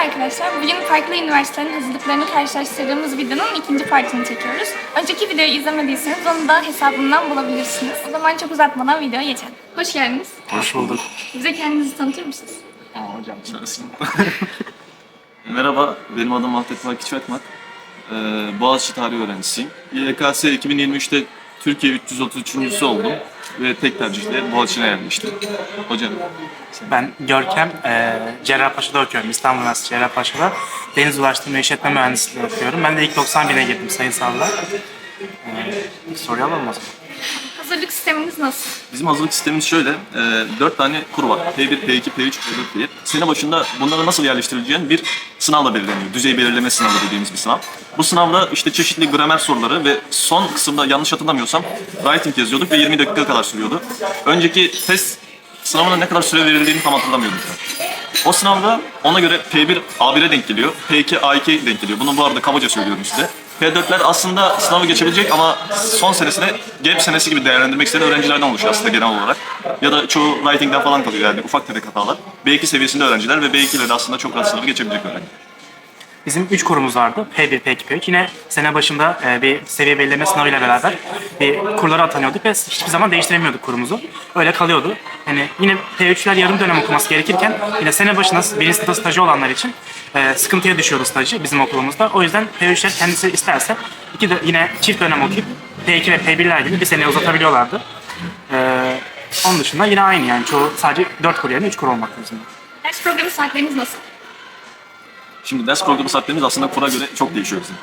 arkadaşlar. Bugün farklı üniversitelerin hazırlıklarını karşılaştırdığımız videonun ikinci partini çekiyoruz. Önceki videoyu izlemediyseniz onu da hesabımdan bulabilirsiniz. O zaman çok uzatmadan videoya geçelim. Hoş geldiniz. Hoş bulduk. Bize kendinizi tanıtır mısınız? hocam sensin. Merhaba, benim adım Vahdet Vakit Çakmak. Ee, Boğaziçi Tarih öğrencisiyim. YKS 2023'te Türkiye 333. oldum ve tek tercihle Boğaziçi'ne yerleştim. Hocam, Ben Görkem, e, Cerrahpaşa'da okuyorum. İstanbul Üniversitesi Cerrahpaşa'da. Deniz Ulaştırma İşletme Mühendisliği okuyorum. Ben de ilk 91'e girdim sayısalla. E, soruyu alalım o zaman. Hazırlık sisteminiz nasıl? bizim hazırlık sistemimiz şöyle, e, 4 tane kuru var. P1, P2, P3, P4 diye. Sene başında bunları nasıl yerleştirileceğin bir sınavla belirleniyor. Düzey belirleme sınavı dediğimiz bir sınav. Bu sınavda işte çeşitli gramer soruları ve son kısımda yanlış hatırlamıyorsam writing yazıyorduk ve 20 dakika kadar sürüyordu. Önceki test sınavına ne kadar süre verildiğini tam hatırlamıyordum. O sınavda ona göre P1 A1'e denk geliyor, P2 A2'ye denk geliyor. Bunu bu arada kabaca söylüyorum size. P4'ler aslında sınavı geçebilecek ama son senesine gap senesi gibi değerlendirmek isteyen öğrencilerden oluşuyor aslında genel olarak. Ya da çoğu writing'den falan kalıyor yani ufak tefek hatalar. B2 seviyesinde öğrenciler ve B2 ile de aslında çok rahat sınavı geçebilecek öğrenci. Bizim 3 kurumuz vardı. P1, P2, P3. Yine sene başında e, bir seviye belirleme sınavıyla beraber bir kurlara atanıyorduk ve hiçbir zaman değiştiremiyorduk kurumuzu. Öyle kalıyordu. Yani yine P3'ler yarım dönem okuması gerekirken yine sene başında birinci sınıfta stajı olanlar için e, sıkıntıya düşüyordu stajı bizim okulumuzda. O yüzden P3'ler kendisi isterse iki de yine çift dönem okuyup P2 ve P1'ler gibi bir sene uzatabiliyorlardı. E, onun dışında yine aynı yani çoğu sadece 4 kur yerine 3 kur olmakta bizim. Ders programı saatleriniz nasıl? Şimdi ders programı saatlerimiz aslında kura göre çok değişiyor bizim.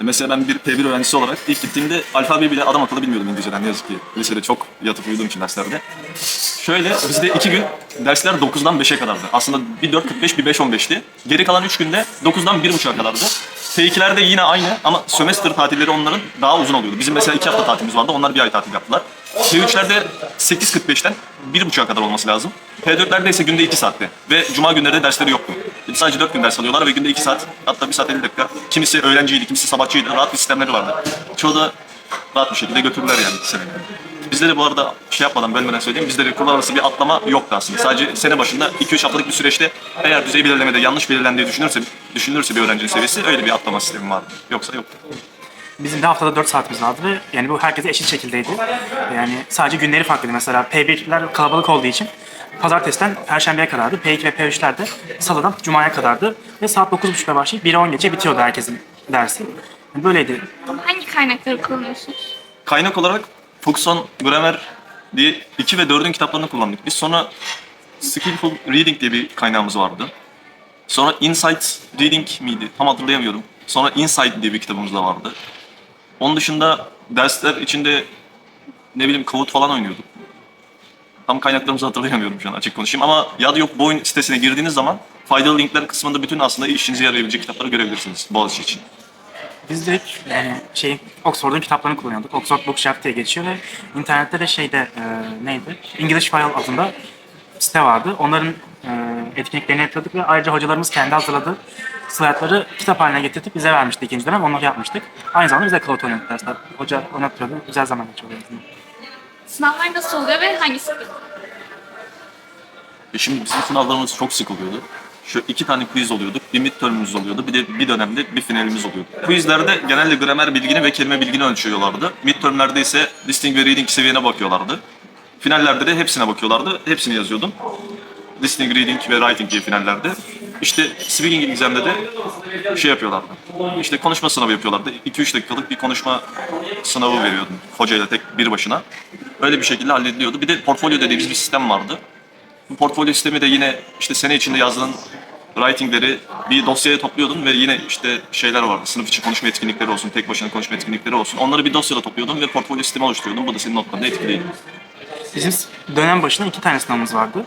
E, Mesela ben bir P1 öğrencisi olarak ilk gittiğimde alfabeyi bile adam akıllı bilmiyordum İngilizceden ne yazık ki. Lisede çok yatıp uyuduğum için derslerde. Şöyle bizde iki gün dersler 9'dan 5'e kadardı. Aslında bir 4.45 bir 5.15'ti. Geri kalan 3 günde 9'dan 1.30'a kadardı. P2'lerde yine aynı ama sömestr tatilleri onların daha uzun oluyordu. Bizim mesela 2 hafta tatilimiz vardı. Onlar bir ay tatil yaptılar. P3'lerde 8.45'ten 1.30'a kadar olması lazım. P4'lerde ise günde 2 saatte. Ve cuma günleri de dersleri yoktu. Sadece 4 gün ders alıyorlar ve günde 2 saat hatta 1 saat 50 dakika. Kimisi öğlenciydi, kimisi sabahçıydı. Rahat bir sistemleri vardı. Çoğu da rahat bir şekilde götürdüler yani iki seneyi. Bizde de bu arada şey yapmadan bölmeden söyleyeyim. Bizde de kurlar arası bir atlama yoktu aslında. Sadece sene başında 2-3 haftalık bir süreçte eğer düzey belirlemede yanlış belirlendiği düşünülürse, düşünülürse bir öğrencinin seviyesi öyle bir atlama sistemi vardı. Yoksa yoktu. Bizim de haftada 4 saatimiz vardı ve yani bu herkese eşit şekildeydi. Yani sadece günleri farklıydı. Mesela P1'ler kalabalık olduğu için pazartesiden perşembeye kadardı. P2 ve P3'ler de salıdan cumaya kadardı. Ve saat 9.30'da başlayıp 1'e 10 geçe bitiyordu herkesin dersi. Yani böyleydi. Hangi kaynakları kullanıyorsunuz? Kaynak olarak Fuchson Grammar diye 2 ve 4'ün kitaplarını kullandık. Biz sonra Skillful Reading diye bir kaynağımız vardı. Sonra Insight Reading miydi? Tam hatırlayamıyorum. Sonra Insight diye bir kitabımız da vardı. Onun dışında dersler içinde ne bileyim Kahoot falan oynuyorduk. Tam kaynaklarımızı hatırlayamıyorum şu an açık konuşayım ama ya da yok bu oyun sitesine girdiğiniz zaman faydalı linkler kısmında bütün aslında işinize yarayabilecek kitapları görebilirsiniz Boğaziçi için. Biz de yani şey Oxford'un kitaplarını kullanıyorduk. Oxford Bookshelf diye geçiyor ve internette de şeyde e, neydi? English File adında site vardı. Onların e, etkinliklerini yapıyorduk ve ayrıca hocalarımız kendi hazırladığı slaytları kitap haline getirtip bize vermişti ikinci dönem. Onları yapmıştık. Aynı zamanda bize Cloud oynadık dersler. Hoca oynatıyordu. Güzel zaman geçiyordu. Sınavlar nasıl oluyor ve hangisi? E şimdi bizim sınavlarımız çok sık oluyordu. Şu iki tane quiz oluyorduk. Bir midterm'ümüz oluyordu. Bir de bir dönemde bir finalimiz oluyordu. Quizlerde genelde gramer bilgini ve kelime bilgini ölçüyorlardı. Midterm'lerde ise listening ve reading seviyene bakıyorlardı. Finallerde de hepsine bakıyorlardı. Hepsini yazıyordum. Listening, reading ve writing diye finallerde. İşte speaking exam'de de şey yapıyorlardı. İşte konuşma sınavı yapıyorlardı. 2-3 dakikalık bir konuşma sınavı veriyordum hocayla tek bir başına. Öyle bir şekilde hallediliyordu. Bir de portfolyo dediğimiz bir sistem vardı. Bu portfolyo sistemi de yine işte sene içinde yazdığın writingleri bir dosyaya topluyordun ve yine işte şeyler vardı. Sınıf içi konuşma etkinlikleri olsun, tek başına konuşma etkinlikleri olsun. Onları bir dosyada topluyordun ve portfolyo sistemi oluşturuyordun. Bu da senin notlarını etkileydi. Bizim dönem başına iki tane sınavımız vardı.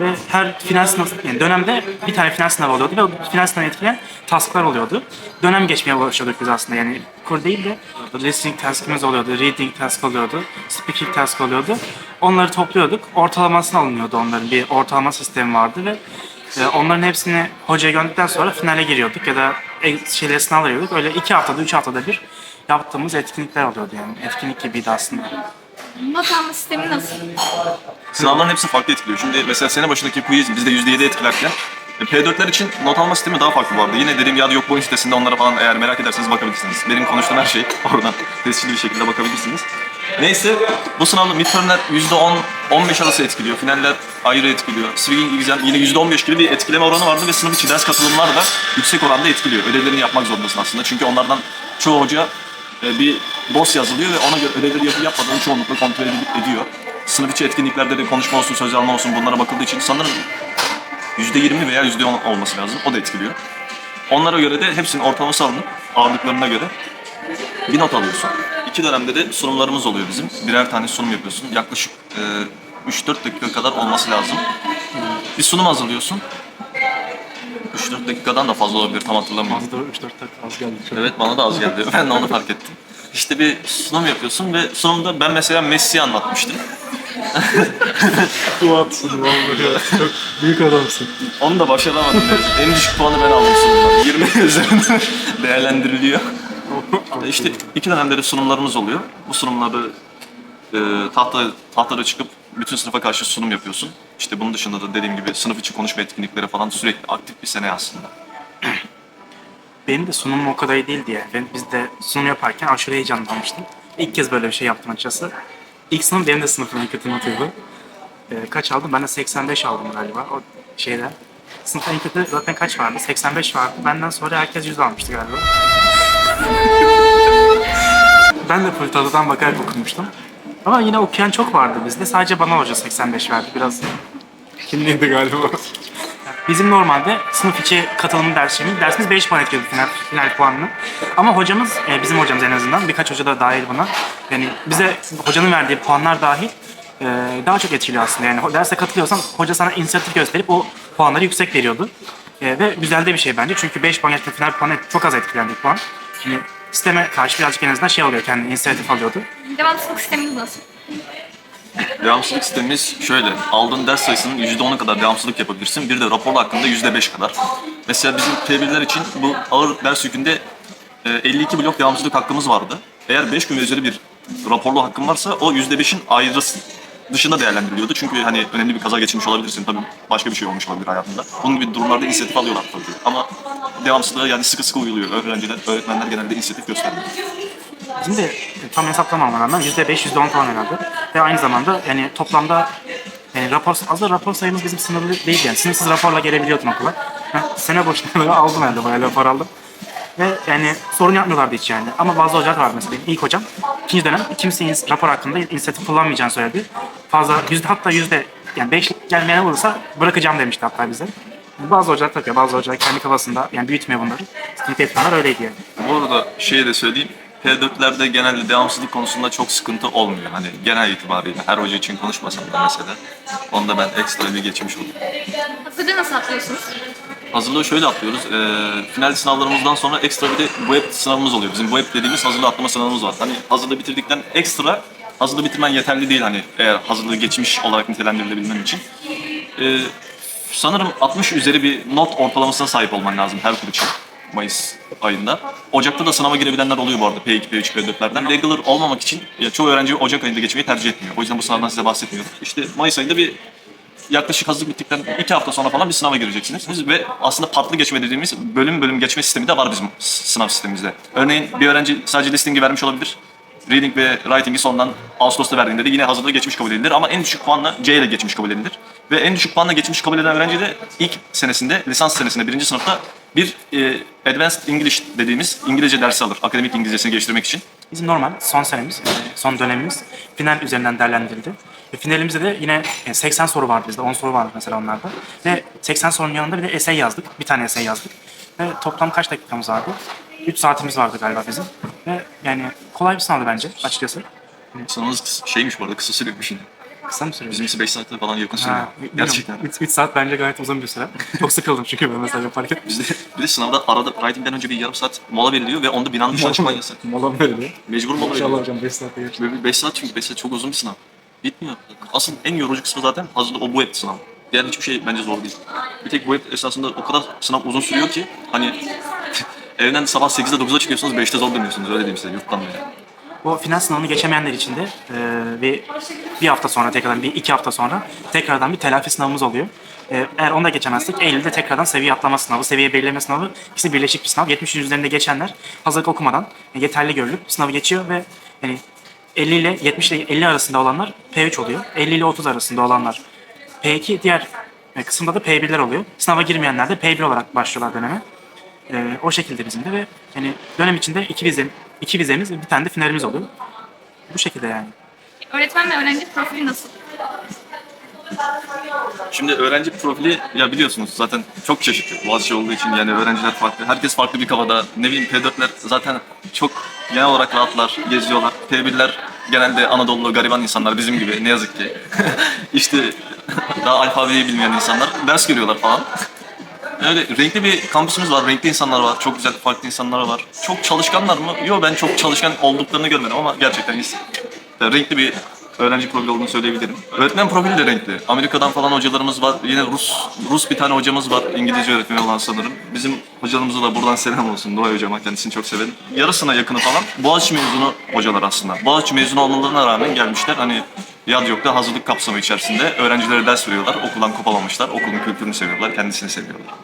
Ve her final sınav, yani dönemde bir tane final sınavı oluyordu ve o final sınavı etkileyen tasklar oluyordu. Dönem geçmeye başladık biz aslında yani kur değil de listening taskımız oluyordu, reading task oluyordu, speaking task oluyordu. Onları topluyorduk, ortalamasını alınıyordu onların bir ortalama sistemi vardı ve e, onların hepsini hocaya gönderdikten sonra finale giriyorduk ya da e, şeyleri sınav veriyorduk. Öyle iki haftada, üç haftada bir yaptığımız etkinlikler oluyordu yani. Etkinlik gibiydi aslında. Not alma sistemi nasıl? Sınavların hepsi farklı etkiliyor. Şimdi mesela sene başındaki quiz bizde %7 etkilerken E, P4'ler için not alma sistemi daha farklı bu arada. Yine dediğim ya yok boyun sitesinde onlara falan eğer merak ederseniz bakabilirsiniz. Benim konuştuğum her şey oradan tescilli bir şekilde bakabilirsiniz. Neyse bu sınavda midtermler %10, 15 arası etkiliyor. Finaller ayrı etkiliyor. Swinging exam yine %15 gibi bir etkileme oranı vardı ve sınıf içi ders katılımlar da yüksek oranda etkiliyor. Ödevlerini yapmak zorundasın aslında. Çünkü onlardan çoğu hoca e, bir dosya yazılıyor ve ona göre ödevleri yapıp yapmadığını çoğunlukla kontrol edip- ediyor. Sınıf içi etkinliklerde de konuşma olsun, söz alma olsun bunlara bakıldığı için sanırım %20 veya %10 olması lazım. O da etkiliyor. Onlara göre de hepsinin ortalaması alınıp ağırlıklarına göre bir not alıyorsun. İki dönemde de sunumlarımız oluyor bizim. Birer tane sunum yapıyorsun. Yaklaşık e, 3-4 dakika kadar olması lazım. Bir sunum hazırlıyorsun. 3-4 dakikadan da fazla olabilir tam hatırlamıyorum. Az da 3-4 dakika az geldi. Evet bana da az geldi. Ben de onu fark ettim. İşte bir sunum yapıyorsun ve sunumda ben mesela Messi'yi anlatmıştım. Duatsın vallahi. Çok büyük adamsın. Onu da başaramadım. en düşük puanı ben aldım sunumdan. 20 üzerinden değerlendiriliyor. İşte iki dönemde de sunumlarımız oluyor. Bu sunumları e, tahta, tahtada çıkıp bütün sınıfa karşı sunum yapıyorsun. İşte bunun dışında da dediğim gibi sınıf içi konuşma etkinlikleri falan sürekli aktif bir sene aslında. Benim de sunumum o kadar iyi değildi yani. Ben, biz de sunum yaparken aşırı heyecanlanmıştım. İlk kez böyle bir şey yaptım açıkçası. İlk sınıf benim de sınıfım en kötü notuydu. Ee, kaç aldım? Ben de 85 aldım galiba o şeyde. Sınıfta en kötü zaten kaç vardı? 85 vardı. Benden sonra herkes 100 almıştı galiba. ben de fırtalıdan bakarak okumuştum. Ama yine okuyan çok vardı bizde. Sadece bana hoca 85 verdi. Biraz kinliydi galiba. Bizim normalde sınıf içi katılım dersimiz, dersimiz 5 puan etkiliyordu final, final puanını. Ama hocamız, e, bizim hocamız en azından, birkaç hoca da dahil buna. Yani bize hocanın verdiği puanlar dahil e, daha çok etkiliyor aslında. Yani derse katılıyorsan hoca sana inisiyatif gösterip o puanları yüksek veriyordu. E, ve güzel de bir şey bence. Çünkü 5 puan etkili final puanı çok az etkileyen bir puan. Yani sisteme karşı birazcık en azından şey alıyor, kendi inisiyatif alıyordu. Devamsızlık sisteminiz nasıl? Devamsızlık sistemimiz şöyle. Aldığın ders sayısının %10'a kadar devamsızlık yapabilirsin. Bir de rapor hakkında %5 kadar. Mesela bizim T1'ler için bu ağır ders yükünde e, 52 blok devamsızlık hakkımız vardı. Eğer 5 gün ve üzeri bir raporlu hakkın varsa o %5'in ayrı dışında değerlendiriliyordu. Çünkü hani önemli bir kaza geçirmiş olabilirsin. Tabii başka bir şey olmuş olabilir hayatında. Bunun gibi durumlarda inisiyatif alıyorlar tabii. Ama devamsızlığa yani sıkı sıkı uyuluyor. Öğrenciler, öğretmenler genelde inisiyatif gösteriyor. De tam hesaplamama rağmen %5, %10 falan herhalde. Ve aynı zamanda yani toplamda yani rapor, az da rapor sayımız bizim sınırlı değil yani. Sınırsız raporla gelebiliyordun okula. Sene boşuna aldım herhalde bayağı rapor aldım. Ve yani sorun yapmıyorlardı hiç yani. Ama bazı hocalar vardı mesela ilk hocam. ikinci dönem kimse ins- rapor hakkında inisiyatif kullanmayacağını söyledi. Fazla yüzde hatta yüzde yani beş gelmeyen olursa bırakacağım demişti hatta bize. Bazı hocalar takıyor, bazı hocalar kendi kafasında yani büyütmüyor bunları. Sıkıntı etmiyorlar öyleydi yani. Bu arada şeyi de söyleyeyim. P4'lerde genelde devamsızlık konusunda çok sıkıntı olmuyor. Hani genel itibariyle her hoca için konuşmasam da mesela. Onda ben ekstra bir geçmiş oldum. Hazırlığı nasıl atlıyorsunuz? Hazırlığı şöyle atlıyoruz. Ee, final sınavlarımızdan sonra ekstra bir de web sınavımız oluyor. Bizim web dediğimiz hazırlığı atlama sınavımız var. Hani hazırlığı bitirdikten ekstra hazırlığı bitirmen yeterli değil hani eğer hazırlığı geçmiş olarak nitelendirilebilmen için. Ee, sanırım 60 üzeri bir not ortalamasına sahip olman lazım her kur için. Mayıs ayında. Ocak'ta da sınava girebilenler oluyor bu arada P2, P3, P4'lerden. Regular olmamak için ya çoğu öğrenci Ocak ayında geçmeyi tercih etmiyor. O yüzden bu sınavdan size bahsetmiyorum. İşte Mayıs ayında bir yaklaşık hazırlık bittikten iki hafta sonra falan bir sınava gireceksiniz. Ve aslında partlı geçme dediğimiz bölüm bölüm geçme sistemi de var bizim sınav sistemimizde. Örneğin bir öğrenci sadece listening'i vermiş olabilir. Reading ve writing'i sondan Ağustos'ta verdiğinde de yine hazırlığı geçmiş kabul edilir ama en düşük puanla C ile geçmiş kabul edilir. Ve en düşük puanla geçmiş kabul edilen öğrenci de ilk senesinde, lisans senesinde, birinci sınıfta bir e, Advanced English dediğimiz İngilizce dersi alır. Akademik İngilizcesini geliştirmek için. Bizim normal son senemiz, e, son dönemimiz final üzerinden değerlendirildi. Ve finalimizde de yine e, 80 soru vardı bizde, 10 soru vardı mesela onlarda. Ve 80 sorunun yanında bir de essay yazdık, bir tane essay yazdık. Ve toplam kaç dakikamız vardı? 3 saatimiz vardı galiba bizim. Ve yani kolay bir sınavdı bence açıkçası. Sınavımız kısa- şeymiş bu arada, kısa sürüyormuş yine. Kısa mı sürüyor? Bizimkisi 5 saatte falan yakın sürüyor. Gerçekten. 3 saat bence gayet uzun bir süre. Çok sıkıldım çünkü ben mesela yaparken. Bizde, bir de sınavda arada writing'den önce bir yarım saat mola veriliyor ve onda binanın dışına çıkman yasak. Molam böyle. Mecbur mola veriliyor. hocam 5 saatte geçti. 5 saat çünkü 5 saat çok uzun bir sınav. Bitmiyor. Asıl en yorucu kısmı zaten hazırlık o bu web sınav. Diğer hiçbir şey bence zor değil. Bir tek bu web esasında o kadar sınav uzun sürüyor ki hani evden sabah 8'de 9'da çıkıyorsunuz 5'te zor dönüyorsunuz öyle diyeyim size yurttan beri. O final sınavını geçemeyenler için de e, bir, bir hafta sonra tekrardan, bir iki hafta sonra tekrardan bir telafi sınavımız oluyor. E, eğer onu da geçemezsek Eylül'de tekrardan seviye atlama sınavı, seviye belirleme sınavı ikisi birleşik bir sınav. 70'in üzerinde geçenler hazırlık okumadan e, yeterli görülüp sınavı geçiyor ve yani 50 ile 70 ile 50 arasında olanlar P3 oluyor. 50 ile 30 arasında olanlar P2, diğer e, kısımda da P1'ler oluyor. Sınava girmeyenler de P1 olarak başlıyorlar döneme. E, o şekilde bizim de ve yani dönem içinde iki vize, iki vizemiz ve bir tane de finalimiz oluyor. Bu şekilde yani. Öğretmen ve öğrenci profili nasıl? Şimdi öğrenci profili ya biliyorsunuz zaten çok çeşitli. Boğaziçi olduğu için yani öğrenciler farklı. Herkes farklı bir kafada. Ne bileyim P4'ler zaten çok genel olarak rahatlar, geziyorlar. P1'ler genelde Anadolu gariban insanlar bizim gibi ne yazık ki. işte daha alfabeyi bilmeyen insanlar ders görüyorlar falan. Öyle renkli bir kampüsümüz var, renkli insanlar var, çok güzel farklı insanlar var. Çok çalışkanlar mı? Yok ben çok çalışkan olduklarını görmedim ama gerçekten iyi. Renkli bir öğrenci profili olduğunu söyleyebilirim. Öğretmen profili de renkli. Amerika'dan falan hocalarımız var. Yine Rus Rus bir tane hocamız var. İngilizce öğretmeni olan sanırım. Bizim hocamıza da buradan selam olsun. Doğay hocama kendisini çok severim. Yarısına yakını falan Boğaziçi mezunu hocalar aslında. Boğaziçi mezunu olmalarına rağmen gelmişler. Hani Yad yokta hazırlık kapsamı içerisinde öğrencilere ders veriyorlar. Okuldan kopamamışlar. Okulun kültürünü seviyorlar. Kendisini seviyorlar.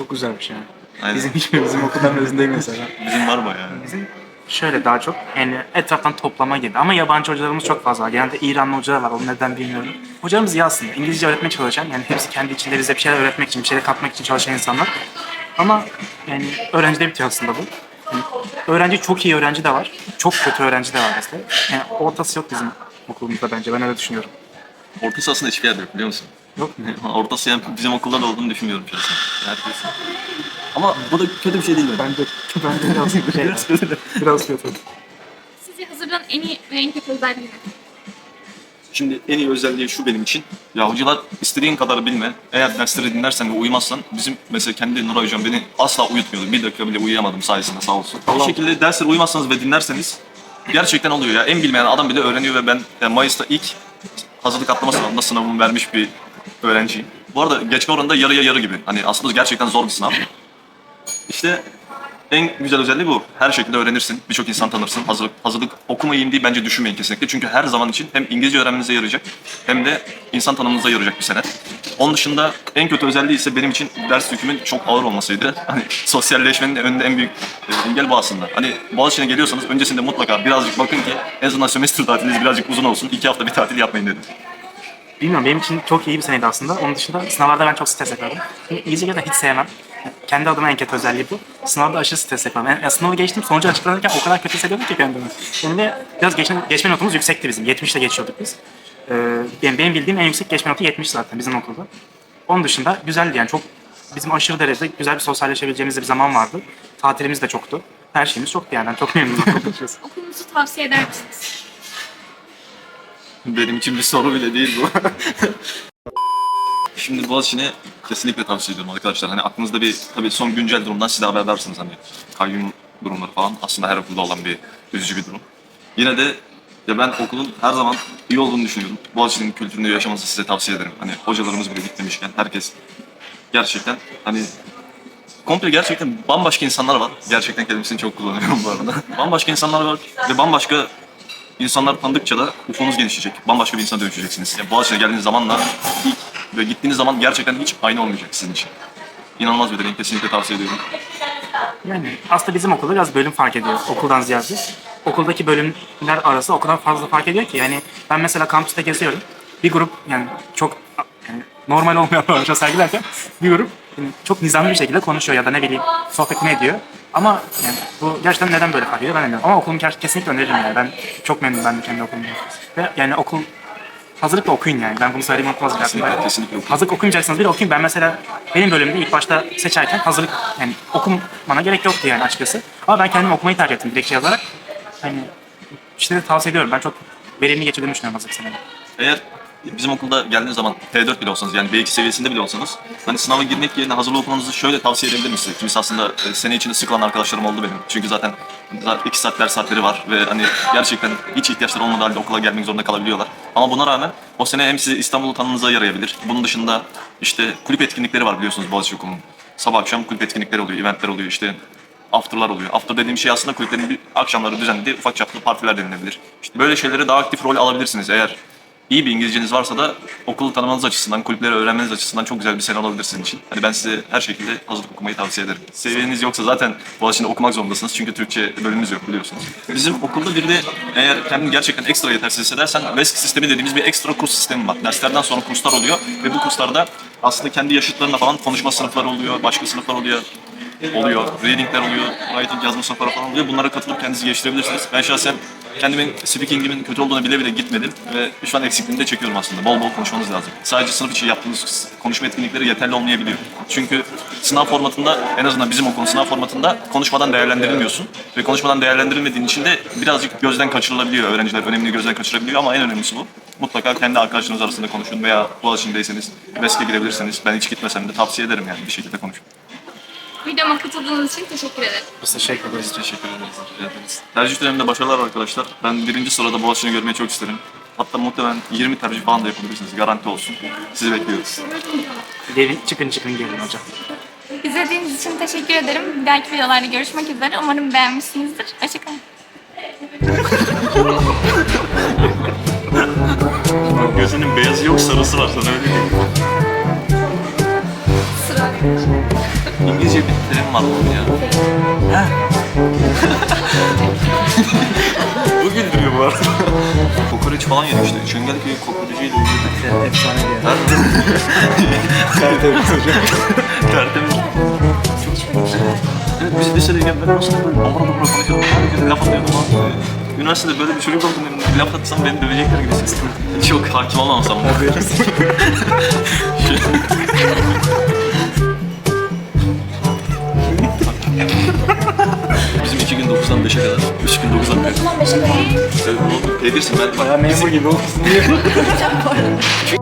Çok güzel bir şey. Aynen. Bizim hiçbirimizin okuldan mezun değil mesela. Bizim var bayağı. Bizim şöyle daha çok yani etraftan toplama gibi ama yabancı hocalarımız çok fazla var. Genelde İranlı hocalar var. Onu neden bilmiyorum. Hocalarımız iyi aslında. İngilizce öğretmeye çalışan yani hepsi kendi içinde bize bir şeyler öğretmek için, bir şeyler katmak için çalışan insanlar. Ama yani öğrencide bitiyor aslında bu. Yani öğrenci çok iyi öğrenci de var. Çok kötü öğrenci de var mesela. Yani ortası yok bizim okulumuzda bence. Ben öyle düşünüyorum. Ortası aslında hiçbir yerde yok biliyor musun? Yok mu? Ortası yani bizim okulda da olduğunu düşünmüyorum şahsen. Herkes. Ama bu da kötü bir şey değil bence. Bence, bence biraz, şey, Biraz kötü de. biraz kötü. Sizce hazırlanan en iyi ve en kötü özelliği ne? Şimdi en iyi özelliği şu benim için. Ya hocalar istediğin kadar bilme. Eğer dersleri dinlersen ve uyumazsan bizim mesela kendi Nuray hocam beni asla uyutmuyordu. Bir dakika bile uyuyamadım sayesinde sağ olsun. Bir şekilde derslere uymazsanız ve dinlerseniz gerçekten oluyor ya. En bilmeyen adam bile öğreniyor ve ben yani Mayıs'ta ilk hazırlık atlama sınavında sınavımı vermiş bir öğrenciyim. Bu arada geçme oranında yarıya yarı gibi. Hani aslında gerçekten zor bir sınav. İşte en güzel özelliği bu. Her şekilde öğrenirsin. Birçok insan tanırsın. Hazırlık, hazırlık okumayayım diye bence düşünmeyin kesinlikle. Çünkü her zaman için hem İngilizce öğrenmenize yarayacak hem de insan tanımınıza yarayacak bir sene. Onun dışında en kötü özelliği ise benim için ders yükümün çok ağır olmasıydı. Hani sosyalleşmenin önünde en büyük e, engel bu aslında. Hani Boğaziçi'ne geliyorsanız öncesinde mutlaka birazcık bakın ki en azından sömestr tatiliniz birazcık uzun olsun. İki hafta bir tatil yapmayın dedim. Bilmiyorum benim için çok iyi bir seneydi aslında. Onun dışında sınavlarda ben çok stres yapıyordum. İngilizce gerçekten hiç sevmem. Kendi adıma en kötü özelliği bu. Sınavda aşırı stres yapıyorum. Yani sınavı geçtim sonucu açıklanırken o kadar kötü hissediyordum ki kendimi. Yani biraz geçme, geçme notumuz yüksekti bizim. 70 ile geçiyorduk biz. Ee, yani benim bildiğim en yüksek geçme notu 70 zaten bizim okulda. Onun dışında güzeldi yani çok bizim aşırı derecede güzel bir sosyalleşebileceğimiz bir zaman vardı. Tatilimiz de çoktu. Her şeyimiz çoktu yani. Ben çok memnunum. Okulunuzu tavsiye eder misiniz? Benim için bir soru bile değil bu. Şimdi Boğaziçi'ni kesinlikle tavsiye ediyorum arkadaşlar. Hani aklınızda bir tabii son güncel durumdan siz de haberdarsınız hani kayyum durumları falan aslında her okulda olan bir üzücü bir durum. Yine de ya ben okulun her zaman iyi olduğunu düşünüyorum. Boğaziçi'nin kültürünü yaşamanızı size tavsiye ederim. Hani hocalarımız bile gitmemişken herkes gerçekten hani komple gerçekten bambaşka insanlar var. Gerçekten kelimesini çok kullanıyorum bu arada. bambaşka insanlar var ve bambaşka insanlar tanıdıkça da ufunuz genişleyecek. Bambaşka bir insana dönüşeceksiniz. Yani Boğaziçi'ne geldiğiniz zamanla ilk ve gittiğiniz zaman gerçekten hiç aynı olmayacak sizin için. İnanılmaz bir deneyim. Kesinlikle tavsiye ediyorum. Yani aslında bizim okulda biraz bölüm fark ediyor okuldan ziyade. Okuldaki bölümler arası o kadar fazla fark ediyor ki yani ben mesela kampüste geziyorum. Bir grup yani çok yani normal olmayan davranışlar sergilerken bir grup yani çok nizami bir şekilde konuşuyor ya da ne bileyim sohbetini ediyor. Ama yani bu gerçekten neden böyle fark ediyor ben bilmiyorum. Ama okulumu ger- kesinlikle öneririm yani. Ben çok memnunum ben de kendi okulumdan. Ve yani okul hazırlıkla okuyun yani. Ben bunu söyleyeyim unutmaz Kesinlikle, kesinlikle okuyun. Hazırlık okumayacaksanız bile okuyun. Ben mesela benim bölümde ilk başta seçerken hazırlık yani okumana gerek yoktu yani açıkçası. Ama ben kendim okumayı tercih ettim dilekçe yazarak. Hani işte de tavsiye ediyorum. Ben çok verimli geçirdiğimi düşünüyorum hazırlık senemi. Eğer bizim okulda geldiğiniz zaman T4 bile olsanız yani B2 seviyesinde bile olsanız hani sınava girmek yerine hazırlık okumanızı şöyle tavsiye edebilirim size. Kimisi aslında e, sene içinde sıkılan arkadaşlarım oldu benim. Çünkü zaten 2 saat ders saatleri var ve hani gerçekten hiç ihtiyaçları olmadığı halde okula gelmek zorunda kalabiliyorlar. Ama buna rağmen o sene hem size İstanbul'u tanınıza yarayabilir. Bunun dışında işte kulüp etkinlikleri var biliyorsunuz Boğaziçi Okulu'nun. Sabah akşam kulüp etkinlikleri oluyor, eventler oluyor işte after'lar oluyor. After dediğim şey aslında kulüplerin bir akşamları düzenlediği ufak çaplı partiler denilebilir. İşte böyle şeylere daha aktif rol alabilirsiniz. Eğer iyi bir İngilizceniz varsa da okulu tanımanız açısından, kulüpleri öğrenmeniz açısından çok güzel bir sene olabilir sizin için. Hani ben size her şekilde hazırlık okumayı tavsiye ederim. Seviyeniz yoksa zaten Boğaziçi'nde okumak zorundasınız çünkü Türkçe bölümümüz yok biliyorsunuz. Bizim okulda bir de eğer kendini gerçekten ekstra yetersiz hissedersen VESK sistemi dediğimiz bir ekstra kurs sistemi var. Derslerden sonra kurslar oluyor ve bu kurslarda aslında kendi yaşıtlarına falan konuşma sınıfları oluyor, başka sınıflar oluyor oluyor, readingler oluyor, writing yazma sınıfları falan oluyor. Bunlara katılıp kendinizi geliştirebilirsiniz. Ben şahsen kendimin speakingimin kötü olduğunu bile bile gitmedim ve şu an eksikliğini de çekiyorum aslında. Bol bol konuşmanız lazım. Sadece sınıf içi yaptığınız konuşma etkinlikleri yeterli olmayabiliyor. Çünkü sınav formatında, en azından bizim okulun sınav formatında konuşmadan değerlendirilmiyorsun. Ve konuşmadan değerlendirilmediğin için de birazcık gözden kaçırılabiliyor. Öğrenciler önemli gözden kaçırabiliyor ama en önemlisi bu. Mutlaka kendi arkadaşlarınız arasında konuşun veya Boğaziçi'ndeyseniz VESK'e girebilirsiniz. Ben hiç gitmesem de tavsiye ederim yani bir şekilde konuşun. Videoma katıldığınız için teşekkür ederim. Biz teşekkür ederiz. Teşekkür ederiz. Rica ederiz. Tercih döneminde başarılar arkadaşlar. Ben birinci sırada Boğaziçi'ni görmeyi çok isterim. Hatta muhtemelen 20 tercih falan da yapabilirsiniz. Garanti olsun. Sizi bekliyoruz. Gelin çıkın çıkın gelin hocam. İzlediğiniz için teşekkür ederim. Bir dahaki videolarda görüşmek üzere. Umarım beğenmişsinizdir. Hoşçakalın. Gözünün beyazı yok sarısı var sana öyle diyeyim. Sıra. İngilizce bir terim var bunun ya. Heh. bu güldürüyor bu arada. Kokoreç falan yedik işte. Çengelköy kokoreciyle ilgili. Efsane bir yer. Tertemiz. Evet biz lisede gelmeden aslında böyle amına da konuşuyordum. Her gün laf atıyordum ama e, üniversitede böyle bir çocuk oldum dedim. Laf atsam beni dövecekler gibi hissettim. Çok hakim olamasam da. Bizim iki gün 9'dan 5'e kadar, üç gün 9'dan 5'e. Sen oğlum P1'sin ben. Bayağı memur gibi olmuşsun.